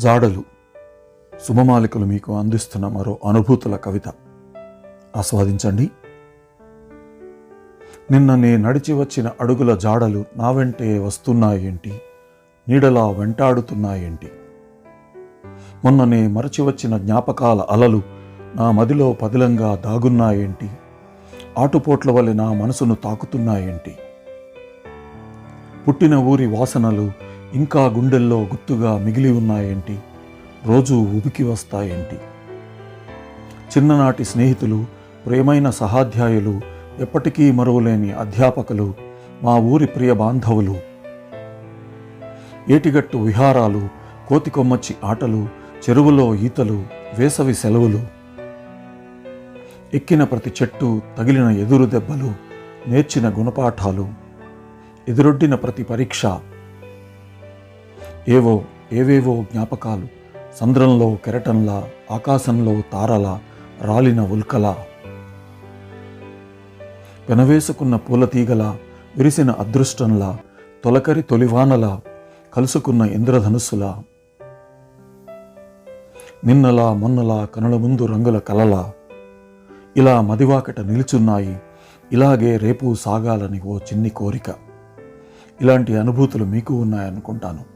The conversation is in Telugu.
జాడలు శుభమాలికలు మీకు అందిస్తున్న మరో అనుభూతుల కవిత. ఆస్వాదించండి. నిన్న నే నడిచి వచ్చిన అడుగుల జాడలు నా వెంటే వస్తున్నాయేంటి? నీడలా వెంటాడుతున్నాయేంటి? మొన్ననే మరచి వచ్చిన జ్ఞాపకాల అలలు నా మదిలో పదిలంగా దాగున్నాయేంటి? ఆటుపోట్ల వలె నా మనసును తాకుతున్నాయేంటి? పుట్టిన ఊరి వాసనలు ఇంకా గుండెల్లో గుర్తుగా మిగిలి ఉన్నాయేంటి? రోజు ఉబికి వస్తాయేంటి? చిన్ననాటి స్నేహితులు ప్రేమైన సహాధ్యాయులు ఎప్పటికీ మరువలేని అధ్యాపకులు మా ఊరి ప్రియ బాంధవులు. ఏటిగట్టు విహారాలు కోతికొమ్మచ్చి ఆటలు చెరువులో ఈతలు వేసవి సెలవులు. ఎక్కిన ప్రతి చెట్టు తగిలిన ఎదురు దెబ్బలు నేర్చిన గుణపాఠాలు. ఎదురొడ్డిన ప్రతి పరీక్ష ఏవో ఏవేవో జ్ఞాపకాలు. సంద్రంలో కెరటంలా ఆకాశంలో తారల రాలిన ఉల్కల. పెనవేసుకున్న పూలతీగల విరిసిన అదృష్టంలా తొలకరి తొలివానల కలుసుకున్న ఇంద్రధనుస్సులా. నిన్నలా మొన్నలా కనుల ముందు రంగుల కలలా. ఇలా మదివాకట నిలుచున్నాయి. ఇలాగే రేపు సాగాలని ఓ చిన్ని కోరిక. ఇలాంటి అనుభూతులు మీకు ఉన్నాయనుకుంటాను.